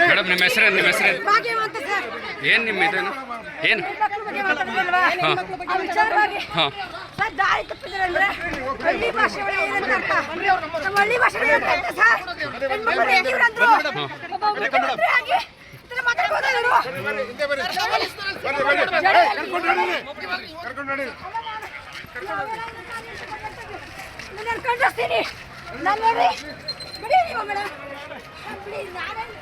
Madam ನಿಮ್ಮ ಹೆಸರೇನು ನಿಮ್ಮ ಹೆಸರೇನು ಏನು ನಿಮ್ಮ ಇದೇನು ಏನು? ಹಾಂ. ದಾರಿ ತಪ್ಪಿದ್ರೆ ಅಂದ್ರೆ ಹಳ್ಳಿ ಭಾಷೆ ಏನಂತ ಅರ್ಥ ನಮ್ಮ ಹಳ್ಳಿ ಭಾಷೆ ಇವ್ರು? ನಾನು. ನಾನು ನೋಡಿ. ಬಿಡಿ ನೀವು ಮೇಡಮ್. ಪ್ಲೀಸ್ ನಾನೇನು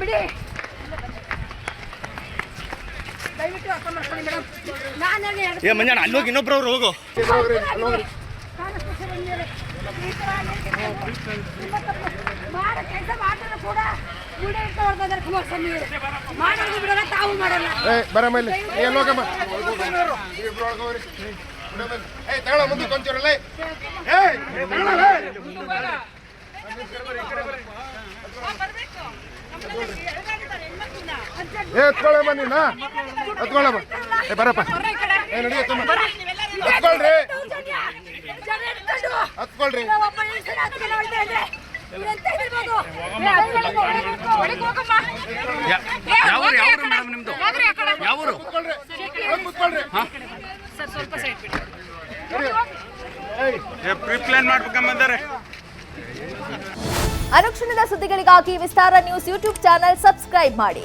ಬಿಡಿ ದಯವಿಟ್ಟು ಅರ್ಥ ಮಾಡ್ಕೊಳ್ಳಿ ಮೇಡಮ್ ನಾನು ಹೇಳಿ ಎರಡು ಏ ಮಂಜಣ್ಣ ಅಲ್ಲಿ ಹೋಗಿ ಇನ್ನೊಬ್ರವ್ರು ಹೋಗು ಮಾಡೋ ಕೆಲಸ ಮಾಡ್ತಾರೆ ಕೂಡ ವಿಡಿಯೋ ಇಟ್ಕೊಂಡು ಬರ್ತಾರೆ ಕುಮಾರಸ್ವಾಮಿ ಅವರು. ಮಾಡೋದು ಬಿಡಲ್ಲ ತಾವು ಮಾಡಲ್ಲ ಏ ಬರ ಇಲ್ಲಿ ಎಲ್ಲಿ ಹೋಗಮ್ಮ ಇಬ್ರು ಒಳಗೋಗ್ರಿ. ಏ ತಗೊಳ ಮುಂದಕ್ಕೆ ಒಂಚೂರಲ್ಲ ಏಯ್ ತಗೊಳಲ್ಲ. ಏ ಎತ್ಕೊಳ್ಳಮ್ಮ ನೀನ ಎತ್ಕೊಳ್ಳಮ್ಮ ಏ ಬರಪ್ಪ. ಏ ನಡಿಯತ್ತಮ್ಮ ಹತ್ಕೊಳ್ರಿ? ಯಾವ್ರು ಯಾವ್ರು ಮೇಡಮ್ ಯಾವರು? ಮಾಡ್ಬೇಕಂಬಂದಾರೆ ಅನುಕ್ಷಣದ ಸುದ್ದಿಗಳಿಗಾಗಿ Vistara news YouTube channel subscribe ಮಾಡಿ.